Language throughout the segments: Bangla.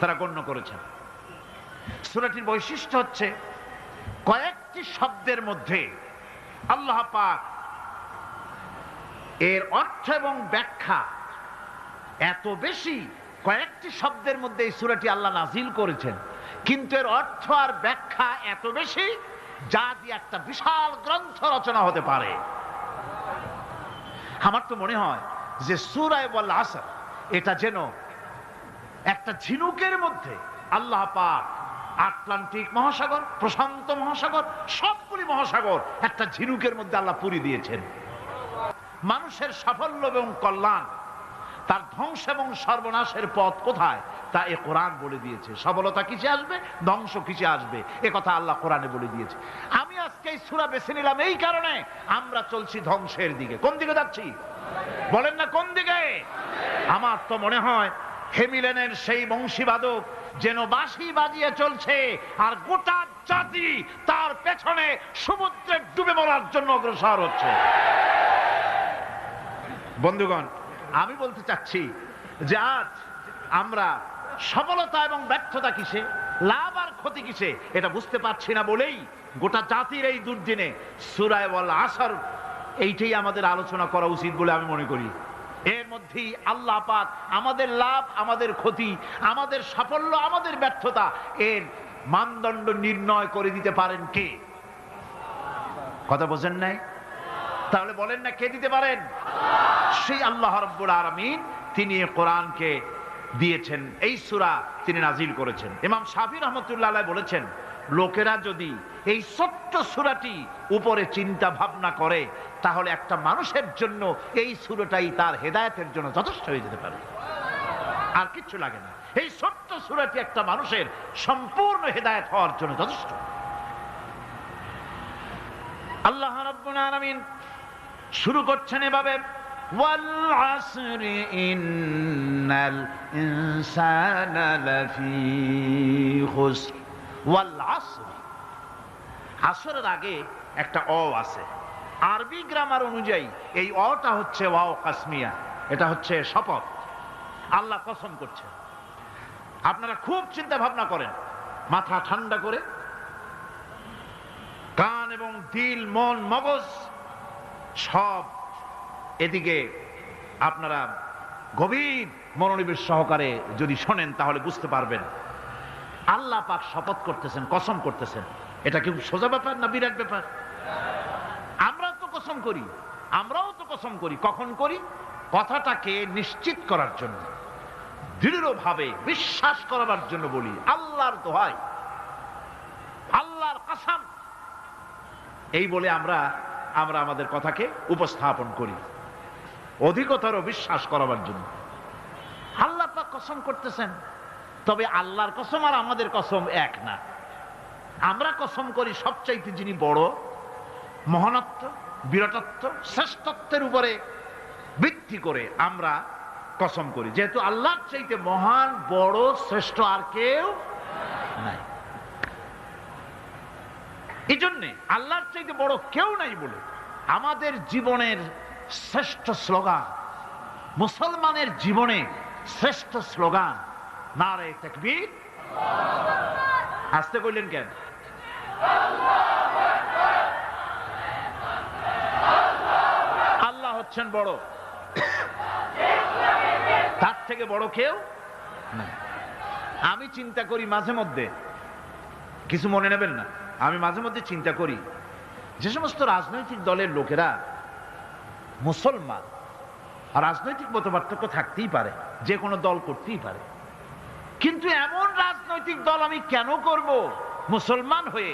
তারা গণ্য করেছেন। সূরাটির বৈশিষ্ট্য হচ্ছে, কয়েকটি শব্দের মধ্যে আল্লাহ পাক এর অর্থ এবং ব্যাখ্যা এত বেশি কয়েকটি শব্দের মধ্যে এই সূরাটি আল্লাহ নাজিল করেছেন। কিন্তু এর অর্থ আর ব্যাখ্যা এত বেশি যা দিয়ে একটা বিশাল গ্রন্থ রচনা হতে পারে। আমার তো মনে হয় যে সুরায় বল আসর এটা যেন একটা ঝিনুকের মধ্যে আল্লাহ পাক আটলান্টিক মহাসাগর, প্রশান্ত মহাসাগর, সবগুলি মহাসাগর একটা ঝিনুকের মধ্যে আল্লাহ পুরি দিয়েছেন। মানুষের সাফল্য এবং কল্যাণ, তার ধ্বংস এবং সর্বনাশের পথ কোথায়, তা এ কোরআন বলে দিয়েছে। সফলতা কিসে আসবে? ধ্বংস কিসে আসবে? এ কথা আল্লাহ কোরআনে বলে দিয়েছে। আমি আজকে এই সুরা বেছে নিলাম এই কারণে আমরা চলছি ধ্বংসের দিকে। কোন দিকে যাচ্ছি? বলেন না কোন দিকে? আমার তো মনে হয় হেমিলেনের সেই বংশীবাদক যেন বাঁশি বাজিয়ে চলছে আর গোটা জাতি তার পেছনে সমুদ্রে ডুবে মরার জন্য অগ্রসর হচ্ছে। বন্ধুগণ, আমি বলতে চাচ্ছি যে আজ আমরা সফলতা এবং ব্যর্থতা কিসে, লাভ আর ক্ষতি কিসে, এটা বুঝতে পারছি না বলেই গোটা জাতির এই দুর্দিনে সুরায় বল আসর, এইটাই আমাদের আলোচনা করা উচিত বলে আমি মনে করি। এর মধ্যেই আল্লাহ পাক আমাদের লাভ, আমাদের ক্ষতি, আমাদের সাফল্য, আমাদের ব্যর্থতা এর মানদণ্ড নির্ণয় করে দিতে পারেন কে? কথা বোঝেন নাই? তাহলে বলেন না কে দিতে পারেন? সেই আল্লাহ রব্বুল আলমিন তিনি কোরআনকে দিয়েছেন। এই সুরা তিনি নাজিল করেছেন। ইমাম শাফি রহমতুল্লাহ বলেছেন লোকেরা যদি এই ছোট্ট সুরাটি উপরে চিন্তা ভাবনা করে তাহলে একটা মানুষের জন্য এই সুরাটাই তার হেদায়তের জন্য যথেষ্ট হয়ে যেতে পারে আর কিচ্ছু লাগে না এই ছোট্ট সুরাটি একটা মানুষের সম্পূর্ণ হেদায়ত হওয়ার জন্য যথেষ্ট আল্লাহ রাব্বুল আলামিন শুরু করছেন এভাবে والعصر إن الإنسان لفي خسر আসরের আগে একটা অ আছে। আরবি গ্রামার অনুযায়ী এই অটা হচ্ছে ওয়াও কাশ্মিয়া এটা হচ্ছে শপথ। আল্লাহ কসম করছে আপনারা খুব চিন্তা ভাবনা করেন। মাথা ঠান্ডা করে কান এবং দিল, মন, মগজ সব এদিকে আপনারা গভীর মনোনিবেশ সহকারে যদি শোনেন তাহলে বুঝতে পারবেন। আল্লাহ পাক শপথ করতেছেন, কসম করতেছেন। এটা কি সোজা ব্যাপার না বিরাট ব্যাপার? আমরা তো কসম করি, আমরাও তো কসম করি, কখন করি? কথাটাকে নিশ্চিত করার জন্য, দৃঢ়ভাবে বিশ্বাস করাবার জন্য বলি, আল্লাহর দোহাই, আল্লাহর কাসাম। এই বলে আমরা আমরা আমাদের কথাকে উপস্থাপন করি, অধিকতর বিশ্বাস করাবার জন্য। আল্লাহ পাক কসম করতেছেন। তবে আল্লাহর কসম আর আমাদের কসম এক না। আমরা কসম করি সবচাইতে যিনি বড়, মহানত্ব বিরাটত্ব শ্রেষ্ঠত্বের উপরে ভিত্তি করে আমরা কসম করি। যেহেতু আল্লাহর চাইতে মহান, বড়, শ্রেষ্ঠ আর কেউ নাই। এই জন্যে আল্লাহর চাইতে বড় কেউ নাই বলে আমাদের জীবনের শ্রেষ্ঠ স্লোগান, মুসলমানের জীবনে শ্রেষ্ঠ স্লোগান তকবীর। আসতে কইলেন কেন? আল্লাহ হচ্ছেন বড়। তার থেকে বড় কেউ আমি চিন্তা করি মাঝে মধ্যে। কিছু মনে নেবেন না। আমি মাঝে মধ্যে চিন্তা করি যে সমস্ত রাজনৈতিক দলের লোকেরা মুসলমান। রাজনৈতিক মত পার্থক্য থাকতেই পারে। যে কোনো দল করতেই পারে। কিন্তু এমন রাজনৈতিক দল আমি কেন করব? মুসলমান হয়ে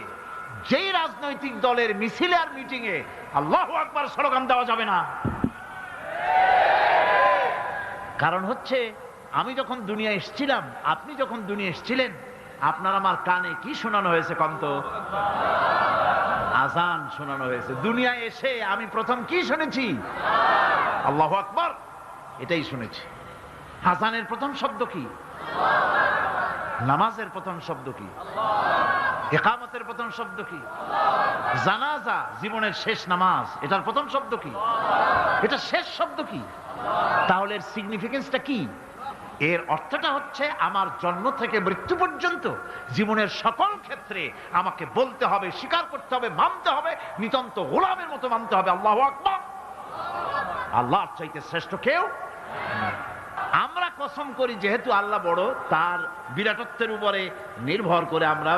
যেই রাজনৈতিক দলের মিছিলে আর মিটিং এ আল্লাহ আকবার স্লোগান দেওয়া যাবে না। কারণ হচ্ছে, আমি যখন দুনিয়া এসেছিলাম, আপনি যখন দুনিয়া এসেছিলেন, আপনার আমার কানে কি শোনানো হয়েছে কন্ত আজান শোনানো হয়েছে। দুনিয়ায় এসে আমি প্রথম কি শুনেছি? আল্লাহ আকবর, এটাই শুনেছি। হাসানের প্রথম শব্দ কি? নামাজের প্রথম শব্দ কি? একামতের প্রথম শব্দ কি? জানাজা জীবনের শেষ নামাজ, এটার প্রথম শব্দ কি? এটা শেষ শব্দ কি? তাহলে এর সিগনিফিকেন্সটা কি? এর অর্থটা হচ্ছে আমার জন্ম থেকে মৃত্যু পর্যন্ত জীবনের সকল ক্ষেত্রে আমাকে বলতে হবে, স্বীকার করতে হবে, মানতে হবে, নিতন্ত গোলামের মতো মানতে হবে। আল্লাহ আকবর। আল্লাহর চাইতে শ্রেষ্ঠ কেউ আমরা কসম করি, যেহেতু আল্লাহ বড়, তার বিরাটত্বের উপরে নির্ভর করে আমরা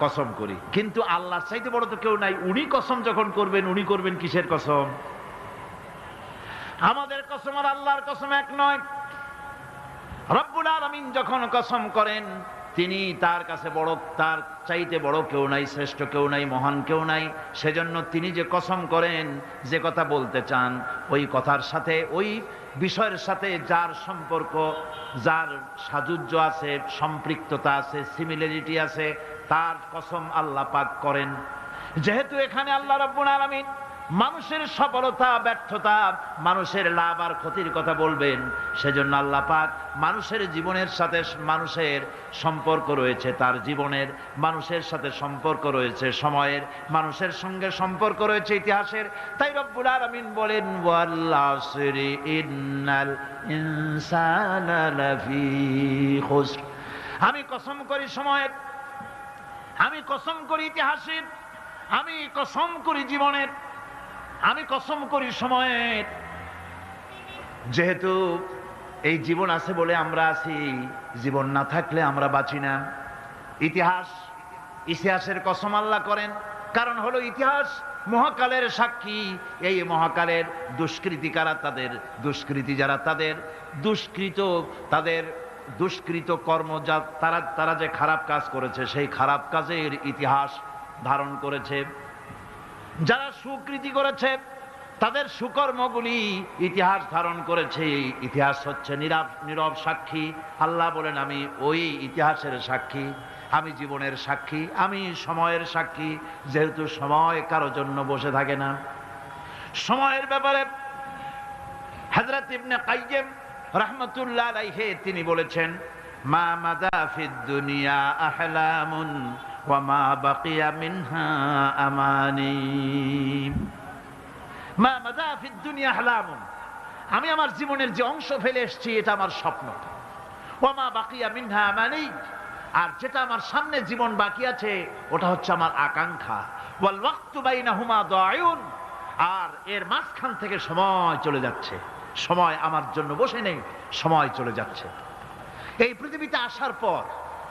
কসম করি। কিন্তু আল্লাহর চাইতে বড় তো কেউ নাই। উনি কসম যখন করবেন, উনি করবেন কিসের কসম? আমাদের কসম আর আল্লাহর কসম এক নয়। রব্বুল আলমিন যখন কসম করেন তিনি তার কাছে বড়, তার চাইতে বড় কেউ নাই, শ্রেষ্ঠ কেউ নাই, মহান কেউ নাই। সেজন্য তিনি যে কসম করেন, যে কথা বলতে চান, ওই কথার সাথে, ওই বিষয়ের সাথে যার সম্পর্ক, যার সাজুজ্য আছে, সম্পৃক্ততা আছে সিমিলারিটি আছে, তার কসম আল্লাহ পাক করেন। যেহেতু এখানে আল্লাহ রব্বুল আলমিন মানুষের সফলতা, ব্যর্থতা, মানুষের লাভ আর ক্ষতির কথা বলবেন। সেজন্য আল্লাহ পাক মানুষের জীবনের সাথে মানুষের সম্পর্ক রয়েছে, তার জীবনের মানুষের সাথে সম্পর্ক রয়েছে, সময়ের মানুষের সঙ্গে সম্পর্ক রয়েছে, ইতিহাসের। তাই রব্বুল আলামিন বলেন আমি কসম করি সময়ের, আমি কসম করি ইতিহাসের, আমি কসম করি জীবনের। আমি কসম করি সময়ের যেহেতু এই জীবন আছে বলে আমরা আছি, জীবন না থাকলে আমরা বাঁচি না। ইতিহাস, ইতিহাসের কসম আল্লাহ করেন, কারণ হলো ইতিহাস মহাকালের সাক্ষী। এই মহাকালের দুষ্কৃতিকারা তাদের? দুষ্কৃতি যারা তাদের, দুষ্কৃত তাদের, দুষ্কৃত কর্ম যা তারা তারা যে খারাপ কাজ করেছে, সেই খারাপ কাজের ইতিহাস ধারণ করেছে। যারা সুকৃতি করেছে, তাদের সুকর্মগুলি ইতিহাস ধারণ করেছে। ইতিহাস হচ্ছে নীরব নীরব সাক্ষী। আল্লাহ বলেন, আমি ওই ইতিহাসের সাক্ষী, আমি জীবনের সাক্ষী, আমি সময়ের সাক্ষী। যেহেতু সময় কারও জন্য বসে থাকে না। সময়ের ব্যাপারে হজরত ইবনে কাইয়্যিম রাহমাতুল্লাহ তিনি বলেছেন, মা মাদা ফিদ দুনিয়া আহলামুন মা বাকিয়া মিনহা আমানি। মা মাদা ফিদ দুনিয়া আহলামুন আমি আমার জীবনের যে অংশ ফেলে এসেছি, এটা আমার স্বপ্ন। ওয়া মা বাকিয়া মিনহা আমানি। আর যেটা আমার সামনে জীবন বাকি আছে, ওটা হচ্ছে আমার আকাঙ্ক্ষা। ওয়াল ওয়াক্তু বাইনাহুমা দায়ুন। আর এর মাঝখান থেকে সময় চলে যাচ্ছে। সময় আমার জন্য বসে নেই, সময় চলে যাচ্ছে। এই পৃথিবীতে আসার পর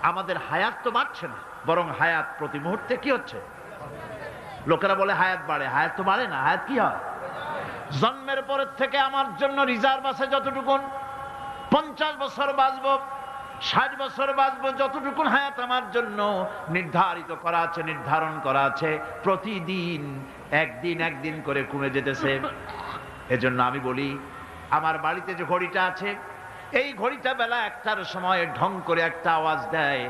আমাদের হায়াত তো বাড়ছে না। বরং হায়াত প্রতি মুহূর্তে কি হচ্ছে? লোকেরা বলে, হায়াত বাড়ে। হায়াত তো বাড়ে না। হায়াত কি হয়? জন্মের পরের থেকে আমার জন্য রিজার্ভ আছে যতটুকুন। পঞ্চাশ বছর বাঁচবো, ষাট বছর বাঁচবো, যতটুকুন হায়াত আমার জন্য নির্ধারিত করা আছে, নির্ধারণ করা আছে, প্রতিদিন, একদিন একদিন করে কমে যেতেছে। এজন্য আমি বলি, আমার বাড়িতে যে ঘড়িটা আছে, এই ঘড়িটা বেলা একটার সময় ঢং করে একটা আওয়াজ দেয়।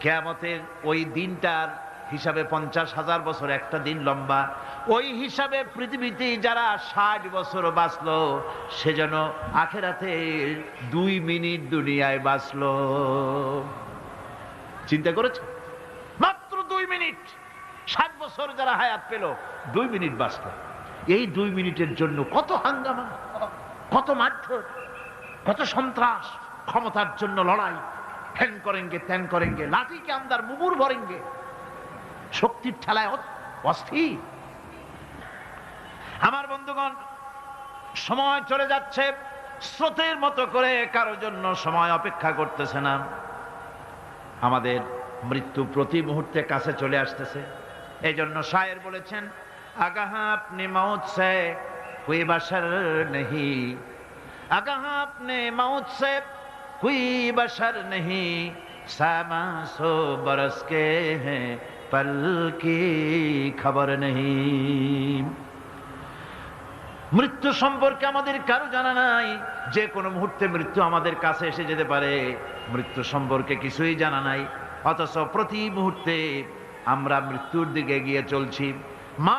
কেয়ামতের ওই দিনটার হিসাবে পঞ্চাশ হাজার বছর, একটা দিন লম্বা। ওই হিসাবে পৃথিবীতে যারা ষাট বছর বাঁচলো, সে যেন আখেরাতে দুই মিনিট দুনিয়ায় বাঁচলো। চিন্তা করেছে? মাত্র দুই মিনিট। ষাট বছর যারা হায়াত পেল, দুই মিনিট বাঁচল। এই দুই মিনিটের জন্য কত হাঙ্গামা, কত মারধর, কত সন্ত্রাস, ক্ষমতার জন্য লড়াই। ফ্যান করেনগে ত্যান করেনগে লাঠিকে আমদার মুগুর ভরেনগে শক্তির ঠেলায় অস্থির। আমার বন্ধুগণ, সময় চলে যাচ্ছে, স্রোতের মতো করে কারোর জন্য সময় অপেক্ষা করতেছে না। আমাদের মৃত্যু প্রতি মুহূর্তে কাছে চলে আসতেছে। এই জন্য শায়ের বলেছেন, আগাহা আপনি মাউত নেহি। আগাহা আপনি মাউত کوئی بشر نہیں ساما سو برس کے ہیں پل کی خبر نہیں মৃত্যু সম্পর্কে আমাদের কারও জানা নাই, যে কোনো মুহূর্তে মৃত্যু আমাদের কাছে এসে যেতে পারে। মৃত্যু সম্পর্কে কিছুই জানা নাই, অথচ প্রতি মুহূর্তে আমরা মৃত্যুর দিকে গিয়ে চলছি। মা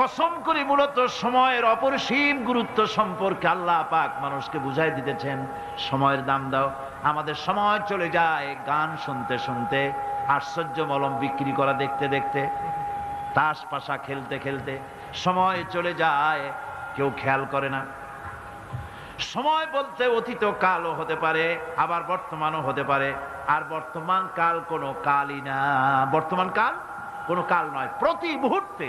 কসম করে মূলত সময়ের অপরিসীম গুরুত্ব সম্পর্কে আল্লাহ পাক মানুষকে বুঝাই দিতেছেন। সময়ের দাম দাও। আমাদের সময় চলে যায় গান শুনতে শুনতে, আশ্চর্য মলম বিক্রি করা দেখতে দেখতে, তাস পাশা খেলতে খেলতে সময় চলে যায়, কেউ খেয়াল করে না। সময় বলতে অতীত কালও হতে পারে, আবার বর্তমানও হতে পারে। আর বর্তমান কাল কোনো কালই না। বর্তমান কাল কোনো কাল নয়, প্রতি মুহূর্তে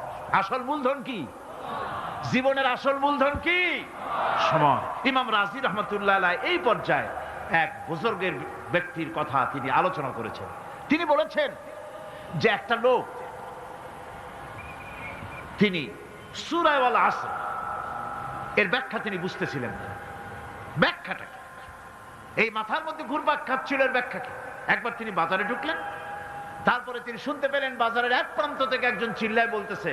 আসল মূলধন কি? জীবনের আসল মূলধন কি? সময়। ইমাম রাজি রহমতুল্লাহ এই পর্যায়ে এক বুজুর্গের ব্যক্তির কথা তিনি আলোচনা করেছেন। তিনি বলেছেন যে একটা লোক, তিনি সুরায়ওয়ালা আসর, এর ব্যাখ্যা তিনি বুঝতেছিলেন ব্যাখ্যাটা এই মাথার মধ্যে ঘুরবাক খাচ্ছিল এর ব্যাখ্যা কি? একবার তিনি বাজারে ঢুকলেন, তারপরে তিনি শুনতে পেলেন বাজারের এক প্রান্ত থেকে একজন চিল্লায় বলতেছে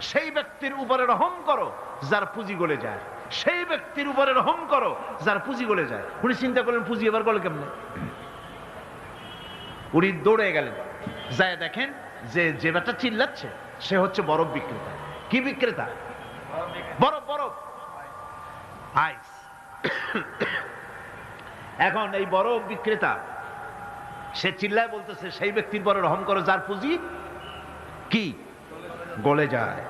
সেই ব্যক্তির উপরে রহম করো, যার পুঁজি গলে যায়। সেই ব্যক্তির উপরে রহম করো, যার পুঁজি গলে যায়। উনি চিন্তা করলেন, পুঁজি এবার গলে কেমনে? উনি দৌড়ে গেলেন। যায় দেখেন যে যে ব্যাটা চিল্লাচ্ছে, সে হচ্ছে বরফ বিক্রেতা। কি বিক্রেতা? বরফ বরফ। আইস। এখন এই বড় বিক্রেতা, সে চিল্লায় বলতেছে, সেই ব্যক্তির পরে রহম করো, যার পুঁজি কি? গলে যায়।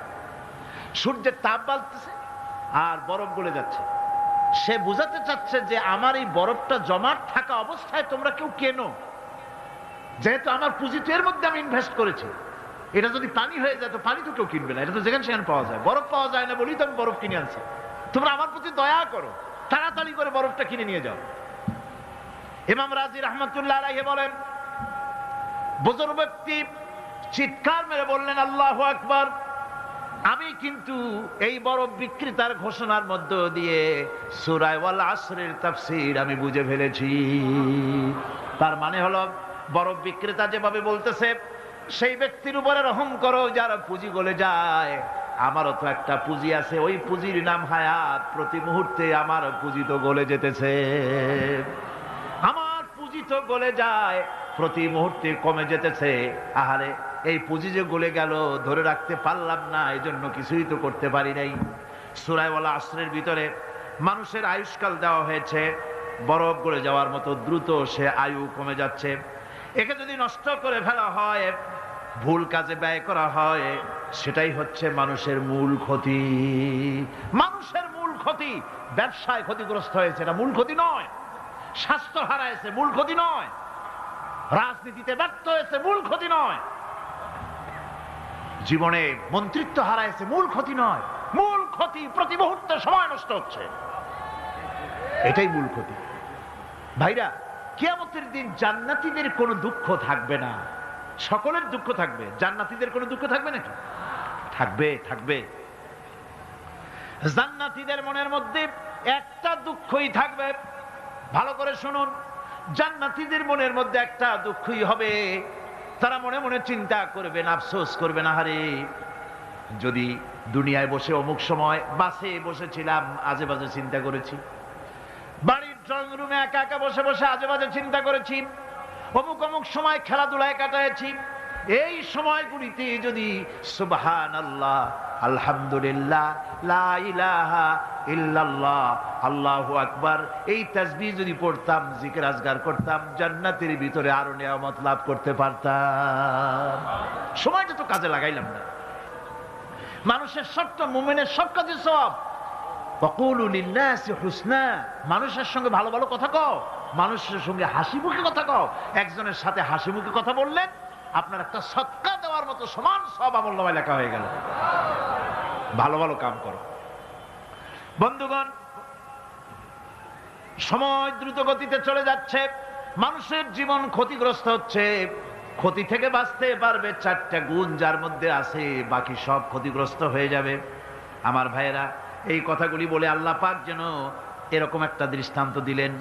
সূর্যের তাপ বাড়তেছে আর বরফ গলে যাচ্ছে। সে বুঝাতে চাচ্ছে যে আমার এই বরফটা জমাট থাকা অবস্থায় তোমরা কেউ কেনো। যেহেতু আমার পুঁজি তো এর মধ্যে আমি ইনভেস্ট করেছি। এটা যদি পানি হয়ে যায়, তো পানি তো কেউ কিনবে না। এটা তো যেখানে সেখানে পাওয়া যায়। বরফ পাওয়া যায় না বলেই তো আমি বরফ কিনে আনছি। তোমরা আমার প্রতি দয়া করো। তাড়াতাড়ি করে বরফটা কিনে নিয়ে যাও। ইমাম রাজি রহমতুল্লাহ বলেন, বুজুর্গ ব্যক্তি চিৎকার মেরে বললেন, আল্লাহ আকবার। আমি কিন্তু এই বরফ বিক্রেতার ঘোষণার মধ্য দিয়ে সুরায় ওয়াল আসরের তাফসীর আমি বুঝে ফেলেছি। তার মানে হলো বরফ বিক্রেতা যেভাবে বলতেছে, সেই ব্যক্তির উপরে রহম করো, যারা পুঁজি গলে যায়। আমারও তো একটা পুঁজি আছে, ওই পুঁজির নাম হায়াত। প্রতি মুহূর্তে আমার পুঁজি তো গলে যেতেছে। আমার পুঁজি তো গলে যায়, প্রতি মুহূর্তে কমে যেতেছে। আহারে এই পুঁজি যে গলে গেল, ধরে রাখতে পারলাম না এই জন্য কিছুই তো করতে পারি নাই। সুরাইওয়ালা আশ্রের ভিতরে মানুষের আয়ুষ্কাল দেওয়া হয়েছে, বরফ গলে যাওয়ার মতো দ্রুত সে আয়ু কমে যাচ্ছে। একে যদি নষ্ট করে ফেলা হয়, ভুল কাজে ব্যয় করা হয়, সেটাই হচ্ছে মানুষের মূল ক্ষতি। মানুষের মূল ক্ষতি ব্যবসায় ক্ষতিগ্রস্ত হয়েছে, এটা মূল ক্ষতি নয়। স্বাস্থ্য হারাইছে, মূল ক্ষতি নয়। রাজনীতিতে ব্যর্থ হয়েছে, মূল ক্ষতি নয়। জীবনে মন্ত্রিত্ব হারাইছে, মূল ক্ষতি নয়। মূল ক্ষতি প্রতি মুহূর্তে সময় নষ্ট হচ্ছে। এটাই মূল ক্ষতি। ভাইরা, কিয়ামতের দিন জান্নাতীদের কোনো দুঃখ থাকবে না। সকলের দুঃখ থাকবে। জান্নাতিদের কোনো দুঃখ থাকবে নাকি? থাকবে থাকবে। জান্নাতীদের মনের মধ্যে একটা দুঃখই থাকবে। ভালো করে শুনুন। জান্নাতীদের মনের মধ্যে একটা দুঃখই হবে। তারা মনে মনে চিন্তা করবেন, আফসোস করবেন, আহারে, যদি দুনিয়ায় বসে অমুক সময় বাসে বসেছিলাম আজে বাজে চিন্তা করেছি। বাড়ির ড্রয়িং রুমে একা একা বসে বসে আজে বাজে চিন্তা করেছি। অমুক অমুক সময় খেলাধুলায় কাটাইছি এই সময়গুলিতে যদি সুবহান আল্লাহ আলহামদুলিল্লাহ ইল্লাল্লাহ, আল্লাহু আকবার। এই তাসবিহ যদি পড়তাম, জিকির আজগার করতাম, জান্নাতের ভিতরে আরও নিয়ামত লাভ করতে পারতাম। সময়টা তো কাজে লাগাইলাম না। মানুষের সবটা, মুমিনের সব কাজে সব হুসনা। মানুষের সঙ্গে ভালো ভালো কথা কও। মানুষের সঙ্গে হাসি মুখে কথা কও। একজনের সাথে হাসি মুখে কথা বললেন, আপনার একটা সৎকা দেওয়ার মতো সমান সব আমল্লামায় লেখা হয়ে গেল। ভালো ভালো কাম করো। বন্ধুগণ সময় দ্রুত গতিতে চলে যাচ্ছে মানুষের জীবন ক্ষতিগ্রস্ত হচ্ছে ক্ষতি থেকে বাঁচতে পারবে চারটা গুণ যার মধ্যে আছে বাকি সব ক্ষতিগ্রস্ত হয়ে যাবে। আমার ভাইয়েরা এই কথাগুলি বলে আল্লাহ পাক যেন এরকম একটা দৃষ্টান্ত দিলেন।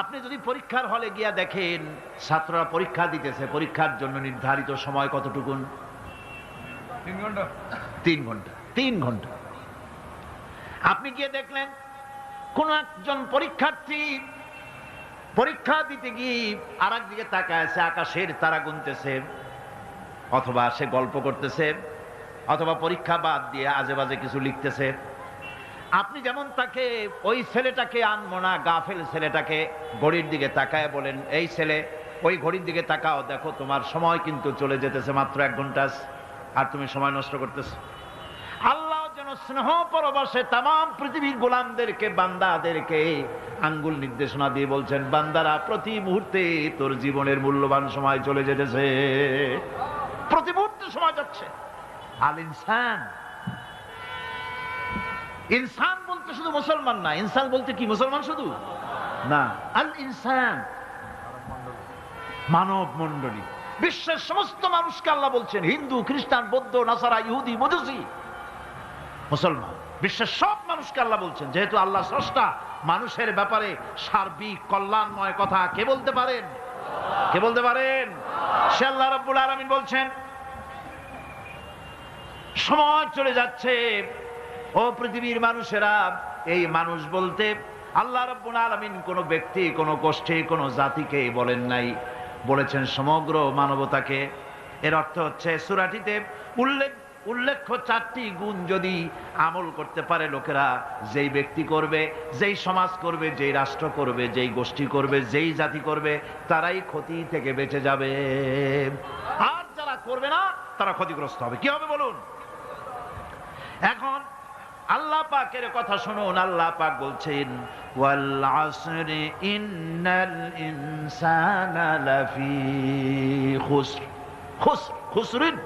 আপনি যদি পরীক্ষার হলে গিয়া দেখেন ছাত্ররা পরীক্ষা দিতেছে পরীক্ষার জন্য নির্ধারিত সময় কতটুকুন? তিন ঘণ্টা। তিন ঘণ্টা তিন ঘণ্টা। আপনি গিয়ে দেখলেন, কোন একজন পরীক্ষার্থী পরীক্ষা দিতে গিয়ে আর দিকে তাকায় আছে আকাশের তারা গুনতেছে, অথবা সে গল্প করতেছে, অথবা পরীক্ষা বাদ দিয়ে আজে বাজে কিছু লিখতেছে। আপনি যেমন তাকে, ওই ছেলেটাকে আনব না, গাফেল ছেলেটাকে ঘড়ির দিকে তাকায় বলেন, এই ছেলে, ওই ঘড়ির দিকে তাকাও, দেখো তোমার সময় কিন্তু চলে যেতেছে মাত্র এক ঘণ্টা, আর তুমি সময় নষ্ট করতেছো। স্নেহ পরবাসে তাম পৃথিবীর গোলামদেরকে, বান্দাদেরকে আঙ্গুল নির্দেশনা দিয়ে বলছেন, বান্দারা, প্রতি মুহূর্তে তোর জীবনের মূল্যবান সময় চলে যেতেছে। প্রতি মুহূর্তে সময় যাচ্ছে। আল ইনসান। ইনসান বলতে শুধু মুসলমান না, ইনসান বলতে কি, মুসলমান শুধু? না, আল ইনসান। মানব মন্ডলী বিশ্বের সমস্ত মানুষকে আল্লাহ বলছেন, হিন্দু, খ্রিস্টান, বৌদ্ধ, নাসারা, ইহুদি মধুসি মুসলমান। বিশ্বের সব মানুষকে আল্লাহ বলছেন, যেহেতু আল্লাহ স্রষ্টা, মানুষের ব্যাপারে সার্বিক কল্যাণময় কথা কে বলতে পারেন? কে বলতে পারেন? সে আল্লাহ রব্বুল আলমিন বলছেন, সময় চলে যাচ্ছে, ও পৃথিবীর মানুষেরা, এই মানুষ বলতে আল্লাহ রব্বুল আলমিন কোন ব্যক্তি, কোন গোষ্ঠী, কোন জাতিকে বলেন নাই। বলেছেন সমগ্র মানবতাকে। এর অর্থ হচ্ছে, সুরাটিতে উল্লেখ উল্লেখ্য চারটি গুণ যদি আমল করতে পারে লোকেরা, যেই ব্যক্তি করবে, যেই সমাজ করবে, যেই রাষ্ট্র করবে, যেই গোষ্ঠী করবে, যেই জাতি করবে, তারাই ক্ষতি থেকে বেঁচে যাবে। আর যারা করবে না, তারা ক্ষতিগ্রস্ত হবে। কি হবে বলুন? এখন আল্লাহ পাকের কথা শুনুন, আল্লাহ পাক বলছেন, ওয়াল আসরি ইন্নাল খুসরিন।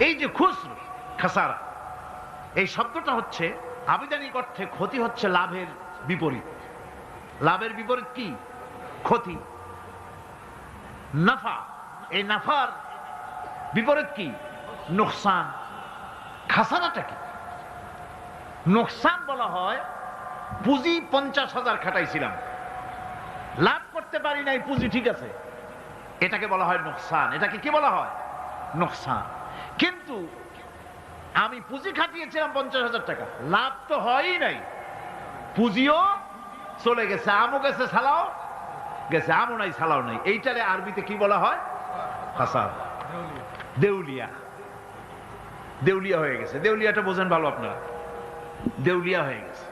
এই যে খুসর, খাসারা, এই শব্দটা হচ্ছে আবিধানিক অর্থে ক্ষতি হচ্ছে লাভের বিপরীত। লাভের বিপরীত কি? ক্ষতি। নাফা, এই নাফার বিপরীত কি? নোকসান। খাসানাটা কি? নোকসান বলা হয়, পুঁজি পঞ্চাশ হাজার খাটাইছিলাম। লাভ করতে পারি নাই, পুঁজি ঠিক আছে। এটাকে বলা হয় নোকসান। এটাকে কি বলা হয়? নোকসান। কিন্তু আমি পুঁজি খাটিয়েছিলাম পঞ্চাশ হাজার টাকা। লাভ তো হয়ই নাই। পুঁজিও চলে গেছে, আমও গেছে সালাও গেছে আমও নাই সালাও নাই। এইটারে আরবিতে কি বলা হয়? দেউলিয়া। দেউলিয়া হয়ে গেছে। দেউলিয়াটা বোঝেন ভালো আপনারা। দেউলিয়া হয়ে গেছে।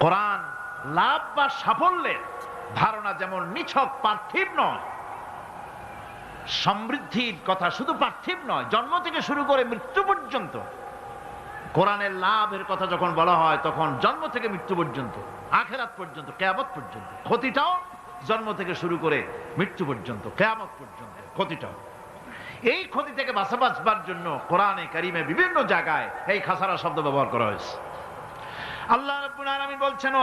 কোরআন লাভ বা সাফল্যের ধারণা যেমন নিছক, পার্থিব নয় সমৃদ্ধির কথা শুধু পার্থিব নয়, জন্ম থেকে শুরু করে মৃত্যু পর্যন্ত। কোরআনের লাভের কথা যখন বলা হয়, তখন জন্ম থেকে মৃত্যু পর্যন্ত, আখেরাত পর্যন্ত, কেয়ামত পর্যন্ত, ক্ষতিটাও জন্ম থেকে শুরু করে মৃত্যু পর্যন্ত, কেয়ামত পর্যন্ত, ক্ষতিটাও। এই ক্ষতি থেকে বাঁচা বাঁচবার জন্য কোরআনে কারিমে বিভিন্ন জায়গায় এই খাসারা শব্দ ব্যবহার করা হয়েছে। আল্লাহ আলামিন বলছেন